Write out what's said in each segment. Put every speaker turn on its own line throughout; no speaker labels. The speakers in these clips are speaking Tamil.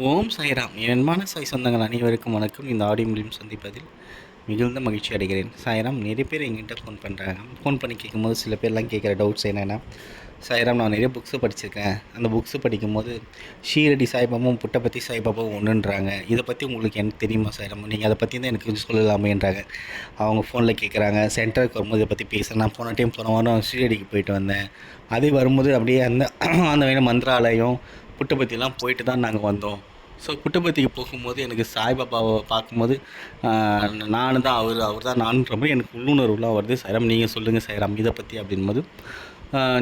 ஓம் சாய்ராம். என் சாய் சொந்தங்கள் அனைவருக்கும் வணக்கம். இந்த ஆடியோ மூலியம் சந்திப்பதில் மிகுந்த மகிழ்ச்சி அடைகிறேன். சாய்ராம் நிறைய பேர் எங்கிட்ட ஃபோன் பண்ணுறாங்க ஃபோன் பண்ணி கேட்கும்போது சில பேர்லாம் கேட்குற டவுட்ஸ் என்னென்னா சாய்ராம் நான் நிறைய புக்ஸு படிச்சிருக்கேன். அந்த புக்ஸு படிக்கும்போது ஷீரடி சாய்பாபாவும் புட்டபத்தி சாய்பாபாவும் ஒன்றுன்றாங்க இதை பற்றி உங்களுக்கு எனக்கு தெரியுமா சாய்ராம்? நீங்கள் அதை பற்றி தான் எனக்கு கொஞ்சம் சொல்லலாமேன்றாங்க. அவங்க ஃபோனில் கேட்குறாங்க. சென்டருக்கு வரும்போது இதை பற்றி பேசுகிறேன் நான் போன டைம் போன வாரம் ஷீரடிக்கு போயிட்டு வந்தேன். அதே வரும்போது அப்படியே அந்த அந்த வேணும் மந்திராலயம் புட்டபத்திலாம் போயிட்டு தான் நாங்கள் வந்தோம். ஸோ புட்டபத்திக்கு போகும்போது எனக்கு சாய்பாபாவை பார்க்கும்போது நான் தான் அவர் அவர் தான் நான்ன்ற மாதிரி எனக்கு உள்ளுணர்வுலாம் வருது. சைராம் நீங்கள் சொல்லுங்கள் சைராம் இதை பற்றி அப்படின்போது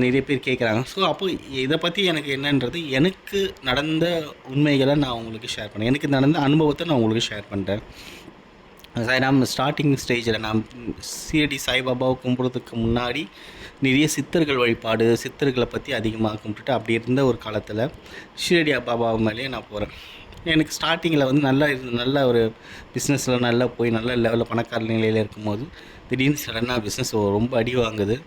நிறைய பேர் கேட்குறாங்க ஸோ அப்போ இதை பற்றி எனக்கு என்னன்றது எனக்கு நடந்த உண்மைகளை நான் உங்களுக்கு ஷேர் பண்ணேன். எனக்கு நடந்த அனுபவத்தை நான் உங்களுக்கு ஷேர் பண்ணுறேன் நம்ம ஸ்டார்டிங் ஸ்டேஜில் நான் சீரடி சாய்பாபாவை கும்பிட்றதுக்கு முன்னாடி நிறைய சித்தர்கள் வழிபாடு சித்தர்களை பற்றி அதிகமாக கும்பிட்டுட்டு அப்படி இருந்த ஒரு காலத்தில் ஷீரடி பாபா மேலேயே நான் போகிறேன் எனக்கு ஸ்டார்டிங்கில் வந்து நல்லா இருந்து நல்ல ஒரு பிஸ்னஸில் நல்லா போய் நல்ல லெவலில் பணக்கார நிலையில் இருக்கும்போது திடீர்னு சடனாக பிஸ்னஸ் ரொம்ப அடி வாங்குது.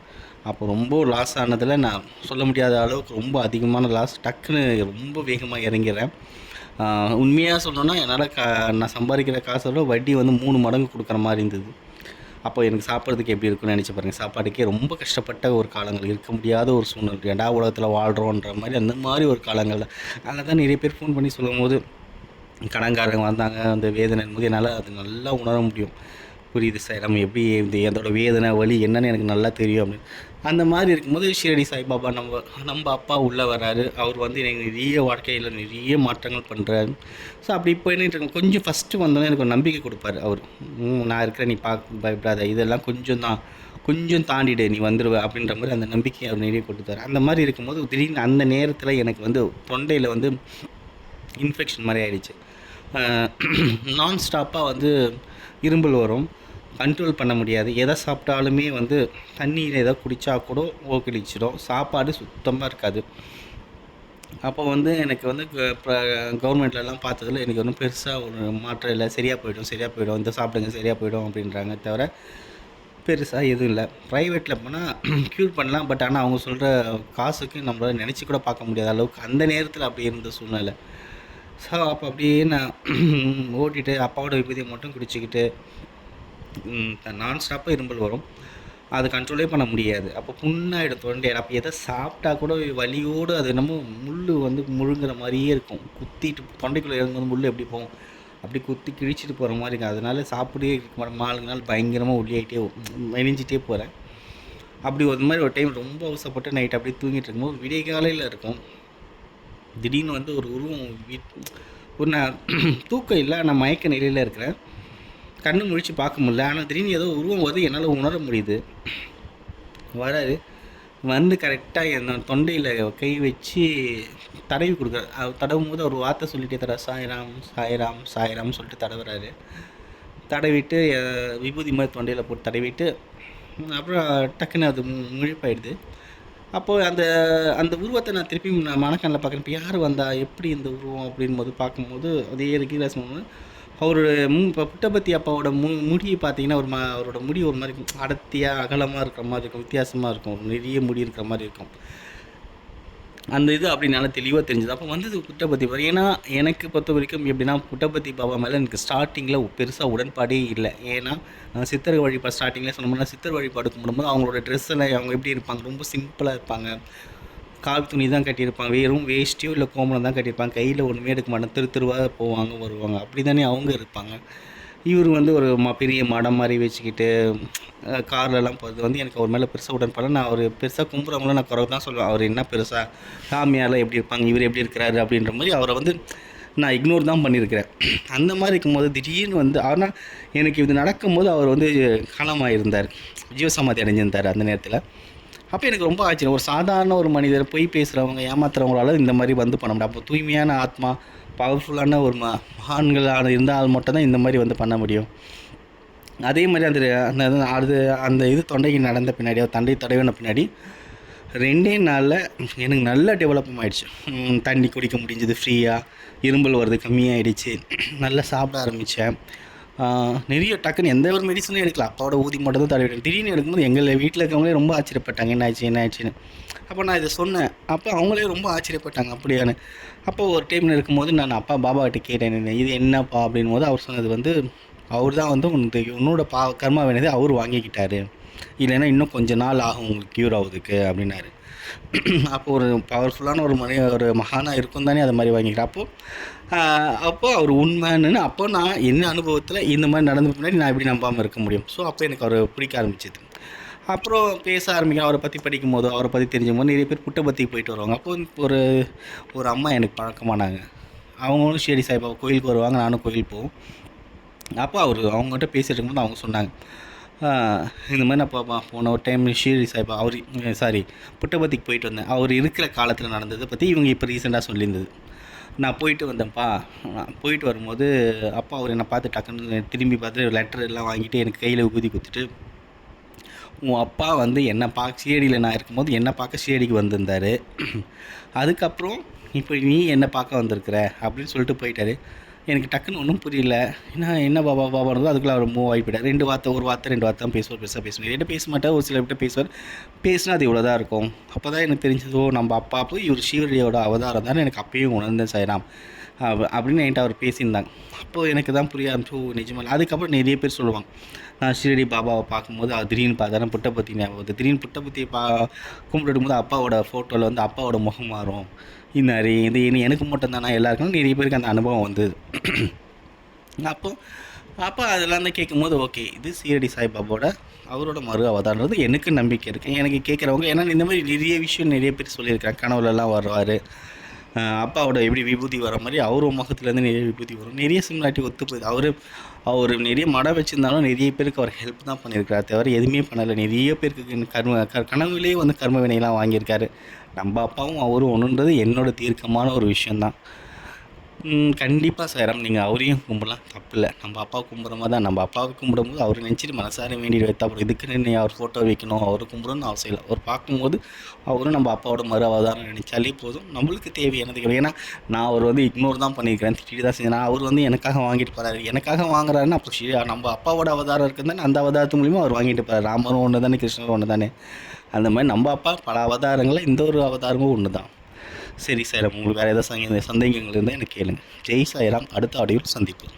அப்போ ரொம்ப லாஸ் ஆனதில் நான் சொல்ல முடியாத அளவுக்கு ரொம்ப அதிகமான லாஸ் டக்குன்னு ரொம்ப வேகமாக இறங்கிறேன் உண்மையாக சொல்லணும்னா என்னால் கா நான் சம்பாதிக்கிற காசோட வட்டி வந்து மூணு மடங்கு கொடுக்குற மாதிரி இருந்தது. அப்போ எனக்கு சாப்பிட்றதுக்கு எப்படி இருக்கும்னு நினச்சி பாருங்கள் சாப்பாட்டுக்கே ரொம்ப கஷ்டப்பட்ட ஒரு காலங்கள். இருக்க முடியாத ஒரு சூழ்நிலை. ஏண்டா உலகத்தில் வாழ்கிறோன்ற மாதிரி அந்த மாதிரி ஒரு காலங்கள் அதில் தான் நிறைய பேர் ஃபோன் பண்ணி சொல்லும்போது கடன்காரங்க வந்தாங்க. அந்த வேதனை போது என்னால் அது நல்லா உணர முடியும். புரியுது சார். நம்ம எப்படி இந்த அதோட வேதனை வலி என்னன்னு எனக்கு நல்லா தெரியும் அப்படின்னு. அந்த மாதிரி இருக்கும்போது ஷீரடி சாய்பாபா நம்ம நம்ம அப்பா உள்ளே வராரு. அவர் வந்து எனக்கு நிறைய வாழ்க்கையில் நிறைய மாற்றங்கள் பண்ணுறாரு ஸோ அப்படி இப்போ என்ன கொஞ்சம் ஃபஸ்ட்டு வந்தோன்னே எனக்கு ஒரு நம்பிக்கை கொடுப்பாரு அவர். "ம், நான் இருக்கிறேன் நீ பார்க்க பயப்படாத. இதெல்லாம் கொஞ்சம் தான் கொஞ்சம் தாண்டிடு நீ வந்துடுவ அப்படின்ற மாதிரி அந்த நம்பிக்கையை அவர் நிறைய கொடுத்தாரு. அந்த மாதிரி இருக்கும்போது திடீர்னு அந்த நேரத்தில் எனக்கு வந்து தொண்டையில் வந்து இன்ஃபெக்ஷன் மாதிரி ஆயிடுச்சு. நான் ஸ்டாப்பாக வந்து இரும்பல் வரும். கண்ட்ரோல் பண்ண முடியாது. எதை சாப்பிட்டாலுமே வந்து தண்ணியில் எதை குடித்தா கூட ஓக்கடிச்சிடும் சாப்பாடு சுத்தமாக இருக்காது. அப்போ வந்து எனக்கு வந்து கவர்மெண்ட்லலாம் பார்த்ததுல எனக்கு ஒன்றும் பெருசாக ஒரு மாற்றம் இல்லை. சரியாக போயிடும் சரியாக போயிடும். இந்த சாப்பிடுங்க சரியாக போயிடும் அப்படின்றாங்க தவிர பெருசாக எதுவும் இல்லை. ப்ரைவேட்டில் போனால் க்யூர் பண்ணலாம். பட் ஆனால் அவங்க சொல்கிற காசுக்கு நம்மளால் நினச்சி கூட பார்க்க முடியாத அளவுக்கு அந்த நேரத்தில் அப்படி இருந்த சூழ்நிலை. ஸோ அப்போ அப்படியே நான் ஓட்டிட்டு அப்பாவோட விபதியை மட்டும் குடிச்சிக்கிட்டு நான் ஸ்டாப்பாக இரும்பல் வரும். அது கண்ட்ரோலே பண்ண முடியாது. அப்போ புண்ணாயிடும் தொண்டையில். அப்போ எதை சாப்பிட்டா கூட வலியோடு அது என்னமோ முள் வந்து முழுங்குற மாதிரியே இருக்கும். குத்திட்டு தொண்டைக்குள்ளே இறங்கும்போது முள் எப்படி போகும்? அப்படி குத்தி கிழிச்சிட்டு போகிற மாதிரி இருக்கும். அதனால சாப்பிடவே இருக்க மாட்டேன். நாள் பயங்கரமாக ஒல்லியாகிட்டே மெனிஞ்சிட்டே போகிறேன் அப்படி ஒரு மாதிரி ஒரு டைம் ரொம்ப அவசப்பட்டு நைட் அப்படியே தூங்கிட்டு இருக்கும்போது விடிய காலையில் இருக்கும். திடீர்னு வந்து ஒரு உருவம் வீட் ஒரு நான் தூக்கம் இல்லை நான் மயக்க நிலையில் இருக்கிறேன். கண்ணு முழிச்சு பார்க்க முடியல. ஆனால் திடீர்னு ஏதோ உருவம் வருது. என்னால் உணர முடியுது. வராரு. வந்து கரெக்டாக என் தொண்டையில் கை வச்சு தடவி கொடுக்குறாரு. அவர் தடவும் போது ஒரு வார்த்தை சொல்லிட்டே தர சாய்ராம் சாய்ராம் சாய்ராம் சொல்லிட்டு தடவுறாரு. தடவிட்டு விபூதி மாதிரி தொண்டையில் போட்டு தடவிட்டு அப்புறம் டக்குன்னு அது முழிப்பாயிடுது. அப்போது அந்த அந்த உருவத்தை நான் திருப்பி நான் மனக்கண்ணில் பார்க்குறேன். இப்போ யார் வந்தா எப்படி இந்த உருவம் அப்படின் போது பார்க்கும்போது அதே கீழாஸ் அவரோட மு இப்போ புட்டபத்தி அப்பாவோட மு முடியை பார்த்தீங்கன்னா ஒரு மா அவரோட முடி ஒரு மாதிரி அடர்த்தியாக அகலமாக இருக்கிற மாதிரி இருக்கும். வித்தியாசமாக இருக்கும். நிறைய முடி இருக்கிற மாதிரி இருக்கும். அந்த இது அப்படி நல்லா தெளிவாக தெரிஞ்சது. அப்போ வந்தது புட்டபத்தி பாபா ஏன்னா எனக்கு பொறுத்த வரைக்கும் எப்படின்னா புட்டபத்தி பாபா மேலே எனக்கு ஸ்டார்டிங்கில் பெருசாக உடன்பாடே இல்லை. ஏன்னா சித்தர் வழிபாடு ஸ்டார்டிங்கில் சொன்னோம்னா சித்தர் வழிபாடு கும்பிடும்போது அவங்களோட ட்ரெஸ்ஸில் அவங்க எப்படி இருப்பாங்க? ரொம்ப சிம்பிளாக இருப்பாங்க. காவி துணி தான் கட்டியிருப்பாங்க. வெறும் வேஷ்டியோ இல்லை கோமலம் தான் கட்டியிருப்பாங்க. கையில் ஒன்றுமே எடுக்க மாட்டாங்க. திரு திருவாக போவாங்க வருவாங்க. அப்படி தானே அவங்க இருப்பாங்க. இவர் வந்து ஒரு ம பெரிய மடம் மாதிரி வச்சுக்கிட்டு கார்லலாம் போகிறது வந்து எனக்கு அவர் மேலே பெருசாக உடன்பாடு நான் அவர் பெருசாக கும்புறவங்களும் நான் குறவு தான் சொல்லுவேன். அவர் என்ன பெருசாக சாமியாரில் எப்படி இருப்பாங்க இவர் எப்படி இருக்கிறாரு அப்படின்ற மாதிரி அவரை வந்து நான் இக்னோர் தான் பண்ணியிருக்கிறேன். அந்த மாதிரி இருக்கும்போது திடீர்னு வந்து ஆனால் எனக்கு இது நடக்கும்போது அவர் வந்து காலமாக இருந்தார் ஜீவசமாதி அடைஞ்சிருந்தார் அந்த நேரத்தில். அப்போ எனக்கு ரொம்ப ஆச்சரியம். ஒரு சாதாரண ஒரு மனிதர் பொய் பேசுகிறவங்க ஏமாத்துறவங்களால இந்த மாதிரி வந்து பண்ண முடியும். அப்போ தூய்மையான ஆத்மா பவர்ஃபுல்லான ஒரு மகான்களான இருந்தால் மட்டும்தான் இந்த மாதிரி வந்து பண்ண முடியும். அதே மாதிரி அந்த அந்த அது அந்த இது தொண்டைக்கு நடந்த பின்னாடி அவர் தண்டை தடவின பின்னாடி ரெண்டே நாளில் எனக்கு நல்ல டெவலப்பும் ஆகிடுச்சு தண்ணி குடிக்க முடிஞ்சது ஃப்ரீயாக இரும்பல் வர்றது கம்மியாகிடுச்சு நல்லா சாப்பிட ஆரம்பித்தேன் நிறைய டக்குன்னு எந்த ஒரு மெடிசனும் எடுக்கல அப்பாவோட ஊதி மட்டும் தான் தடவி திடீர்னு எடுக்கும்போது எங்கள் வீட்டில் இருக்கவங்களே ரொம்ப ஆச்சரியப்பட்டாங்க. என்ன ஆச்சு என்ன ஆச்சுன்னு அப்போ நான் இதை சொன்னேன். அப்போ அவங்களே ரொம்ப ஆச்சரியப்பட்டாங்க. அப்படியான்னு. அப்போ ஒரு டைமில் இருக்கும்போது நான் அப்பா பாபா கேட்டேன். "இது- என்னப்பா? அப்படின் போது அவர் சொன்னது வந்து அவர் தான் வந்து உனக்கு உன்னோட பா கர்மா வேணது அவர் வாங்கிக்கிட்டாரு. இல்லைன்னா இன்னும் கொஞ்ச நாள் ஆகும் உங்களுக்கு க்யூர் ஆகுதுக்கு அப்படின்னாரு. அப்போ ஒரு பவர்ஃபுல்லான ஒரு மணி ஒரு மகானாக இருக்கும் தானே அது மாதிரி வாங்கிக்கிறேன் அப்போது அப்போது அவர் உண்மைன்னு அப்போ நான் என்ன அனுபவத்தில் இந்த மாதிரி நடந்து முன்னாடி நான் எப்படி நம்பாமல் இருக்க முடியும்? ஸோ அப்போ எனக்கு அவரை பிடிக்க ஆரம்பிச்சது. அப்புறம் பேச ஆரம்பிக்க அவரை பற்றி படிக்கும் போது அவரை பற்றி தெரிஞ்சும் போது நிறைய பேர் புட்டபர்த்திக்கு போயிட்டு வருவாங்க. அப்போ ஒரு ஒரு அம்மா எனக்கு பழக்கமானாங்க. அவங்களும் ஷேடி சாய்பாபா கோயிலுக்கு வருவாங்க. நானும் கோயில் போவோம். அப்போ அவர் அவங்ககிட்ட பேசிட்டு இருக்கும்போது அவங்க சொன்னாங்க. இந்த மாதிரி நான் பாப்பா போன ஒரு டைம் ஷீரி சாஹிப் அவர் சாரி புட்டபத்திக்கு போயிட்டு வந்தேன். அவர் இருக்கிற காலத்தில் நடந்ததை பற்றி இவங்க இப்போ ரீசெண்டாக சொல்லியிருந்தது. நான் போயிட்டு வந்தேன்ப்பா. போயிட்டு வரும்போது அப்பா அவர் என்னை பார்த்து டக்குன்னு திரும்பி பார்த்து லெட்டர் எல்லாம் வாங்கிட்டு எனக்கு கையில் ஊதி கொடுத்துட்டு உன் அப்பா வந்து என்னை பார்க்க சிஏடியில் நான் இருக்கும்போது என்னை பார்க்க சிஏடிக்கு வந்திருந்தார். அதுக்கப்புறம் இப்போ நீ என்னை பார்க்க வந்திருக்கிற அப்படின்னு சொல்லிட்டு போயிட்டாரு. எனக்கு டக்குன்னு ஒன்றும் புரியல. என்ன என்ன பாபா பாபா இருந்தோ அதுக்குள்ள அவர் மூவ் ஆகிப்பிட்டார் ரெண்டு வார்த்தை ஒரு வார்த்தை ரெண்டு வார்த்தை தான் பேசுவார் பெருசாக பேசுவார் என்கிட்ட பேச மாட்டார் ஒரு சில கிட்ட பேசுவார். பேசினா அது இவ்வளோ தான் இருக்கும். அப்போ தான் எனக்கு தெரிஞ்சதோ நம்ம அப்பா போய் இவர் சிவடியோட அவதாரம் தான் எனக்கு அப்பயும் உணர்ந்தேன் சாய்ராம் அப்படின்னு என்கிட்ட அவர் பேசியிருந்தாங்க. அப்போது எனக்கு தான் புரிய ஆரம்பிச்சு ஓ நிஜமாக அதுக்கப்புறம் நிறைய பேர் சொல்லுவாங்க நான் ஷீரடி பாபாவை பார்க்கும்போது அது திடீர்னு பார்த்தா புட்டபத்தி ஞாபகம் வருது. திடீர்னு புட்டபத்தியை பா கும்பிட்டுடும் போது அப்பாவோட ஃபோட்டோவில் வந்து அப்பாவோட முகம் மாறும். இந்த மாதிரி இது எனக்கு மட்டும் தானா? எல்லாருக்கும் நிறைய பேருக்கு அந்த அனுபவம் வந்தது. அப்போ அப்போ அதெல்லாம் தான் கேட்கும்போது ஓகே இது சீரடி சாய்பாபாவோட அவரோட மறு அவதாரன்றது எனக்கு நம்பிக்கை இருக்குது எனக்கு கேட்குறவங்க ஏன்னா இந்த மாதிரி நிறைய விஷயம் நிறைய பேர் சொல்லியிருக்காங்க கனவுலலாம் வருவார். அப்பாவோட எப்படி விபூதி வர மாதிரி அவர் முகத்துலேருந்து நிறைய விபூதி வரும். நிறைய சிமிலாரிட்டி ஒத்து போகுது அவர் அவர் நிறைய மடம் வச்சுருந்தாலும் நிறைய பேருக்கு அவர் ஹெல்ப் தான் பண்ணியிருக்காரு தவிர எதுவுமே பண்ணலை. நிறைய பேருக்கு கர்ம க கனவுலேயே வந்து கர்ம வினையெல்லாம் வாங்கியிருக்காரு. நம்ம அப்பாவும் அவரும் ஒன்றுன்றது என்னோட தீர்க்கமான ஒரு விஷயந்தான் கண்டிப்பாக சேரம் நீங்கள் அவரையும் கும்பிடலாம். தப்பில்லை நம்ம அப்பா கும்பிட்ற மாதிரி தான். நம்ம அப்பாவை கும்பிடும்போது அவர் நினச்சிட்டு மனசார வேண்டி வைத்தா அப்புறம் இதுக்கு அவர் ஃபோட்டோ வைக்கணும் அவர் கும்பிடணும்னு அவசியம் இல்லை. அவர் பார்க்கும்போது அவரும் நம்ம அப்பாவோட மறு அவதாரம் நினச்சாலே போதும். நம்மளுக்கு தேவையானது ஏன்னா நான் அவர் வந்து இக்னோர் தான் பண்ணியிருக்கிறேன். திட்டிட்டு தான் செஞ்சேன். அவர் வந்து எனக்காக வாங்கிட்டு போகிறாரு எனக்காக வாங்குறாருன்னா அப்புறம் ஸ்ரீ நம்ம அப்பாவோட அவதாரம் இருக்குதுன்னு அந்த அவதாரத்து மூலியமாக அவர் வாங்கிட்டு போகிறார் ராமரும் ஒன்று தானே கிருஷ்ணரும் ஒன்று தானே அந்த மாதிரி நம்ம அப்பா பல அவதாரங்களில் இந்த ஒரு அவதாரமும் ஒன்று தான் சரி சார் உங்களுக்கு வேறு ஏதாவது சங்க சந்தேகங்கள் இருந்தால் எனக்கு கேளுங்க. ஜெய் சாய்ராம் அடுத்த ஆடியோவில் சந்திப்போம்.